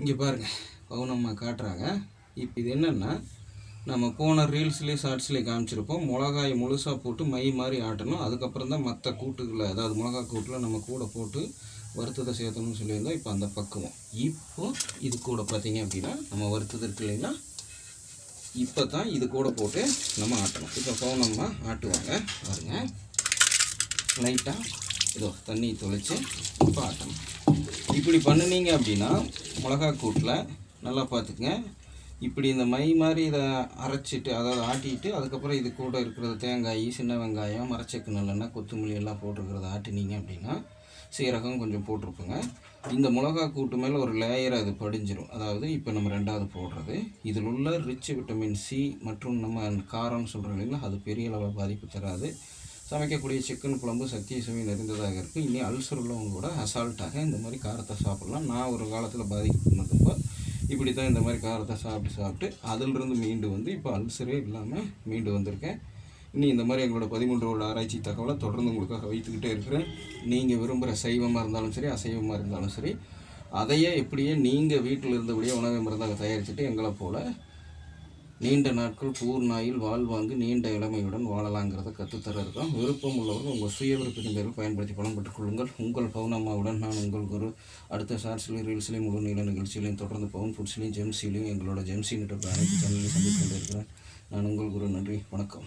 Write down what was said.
இங்கே பாருங்கள் பவுனம்மா காட்டுறாங்க. இப்போ இது என்னென்னா நம்ம போன ரீல்ஸ்லேயே ஷார்ட்ஸ்லேயே காமிச்சிருப்போம். மிளகாய் முழுசாக போட்டு மை மாதிரி ஆட்டணும். அதுக்கப்புறம் தான் மற்ற கூட்டுகளை அதாவது மிளகா கூட்டில் நம்ம கூட போட்டு வறுத்ததை சேர்த்தணும்னு சொல்லியிருந்தோம் இப்போ அந்த பக்குவம். இப்போ இது கூட பார்த்தீங்க அப்படின்னா நம்ம வறுத்தது இருக்கு இல்லைங்களா? இப்போ தான் இது கூட போட்டு நம்ம ஆட்டணும். இப்போ பவுனம்மா ஆட்டுவாங்க. பாருங்கள் லைட்டாக இதோ தண்ணி தொலைச்சி இப்போ ஆட்டணும். இப்படி பண்ணுனீங்க அப்படின்னா மிளகா கூட்டில் நல்லா பார்த்துக்குங்க. இப்படி இந்த மை மாதிரி இதை அரைச்சிட்டு அதாவது ஆட்டிட்டு அதுக்கப்புறம் இது கூட இருக்கிறது தேங்காய் சின்ன வெங்காயம் மரச்செக்கு நல்லெண்ணெய் கொத்தமல்லி எல்லாம் போட்டிருக்கிறத ஆட்டினீங்க அப்படின்னா சீரகம் கொஞ்சம் போட்டிருப்போங்க. இந்த மிளகா கூட்டு மேலே ஒரு லேயர் அது படிஞ்சிடும் அதாவது இப்போ நம்ம ரெண்டாவது போடுறது. இதில் உள்ள ரிச் விட்டமின் சி மற்றும் நம்ம காரம்னு சொல்கிறோம் இல்லைங்களா அது பெரிய அளவில் பாதிப்பு தராது. சமைக்கக்கூடிய சிக்கன் குழம்பு சக்தி சுவை நிறைந்ததாக இருக்குது இனி அல்சர் உள்ளவங்க கூட அசால்ட்டாக இந்த மாதிரி காரத்தை சாப்பிட்லாம். நான் ஒரு காலத்தில் பாதிக்கப்பட்டப்போ இப்படி தான் இந்த மாதிரி காரத்தை சாப்பிட்டு சாப்பிட்டு அதிலிருந்து மீண்டு வந்து இப்போ அல்சரே இல்லாமல் மீண்டு வந்திருக்கேன். இனி இந்த மாதிரி எங்களோட பதிமூன்று வருட ஆராய்ச்சி தகவலை தொடர்ந்து உங்களுக்காக வைத்துக்கிட்டே இருக்கிறேன். நீங்கள் விரும்புகிற சைவமாக இருந்தாலும் சரி அசைவமாக இருந்தாலும் சரி அதையே எப்படியே நீங்கள் வீட்டில் இருந்தபடியே உணவை மருந்தாக தயாரிச்சுட்டு எங்களை போல் நீண்ட நாட்கள் பூர்ணாயில் வாழ்வாங்கு நீண்ட இளமையுடன் வாழலாங்கிறத கற்றுத்தர இருக்கோம் விருப்பம் உள்ளவர்கள் உங்கள் சுய விருப்பத்தின் பேரில் பயன்படுத்தி பலன் பெற்றுக் கொள்ளுங்கள். உங்கள் பவுனம்மாவுடன் நான் உங்கள் குரு. அடுத்த ஷார்ட்ஸ்லையும் ரீல்ஸ்லையும் முழு நீள நிகழ்ச்சியிலையும் தொடர்ந்து பவுன் ஃபுட்ஸ்லையும் ஜெம்சிலையும் எங்களோட ஜெம்சி நெட்வொர்க் அனைத்து சேனலையும் சந்தித்து கொண்டிருக்கிறேன். நான் உங்கள் குரு. நன்றி. வணக்கம்.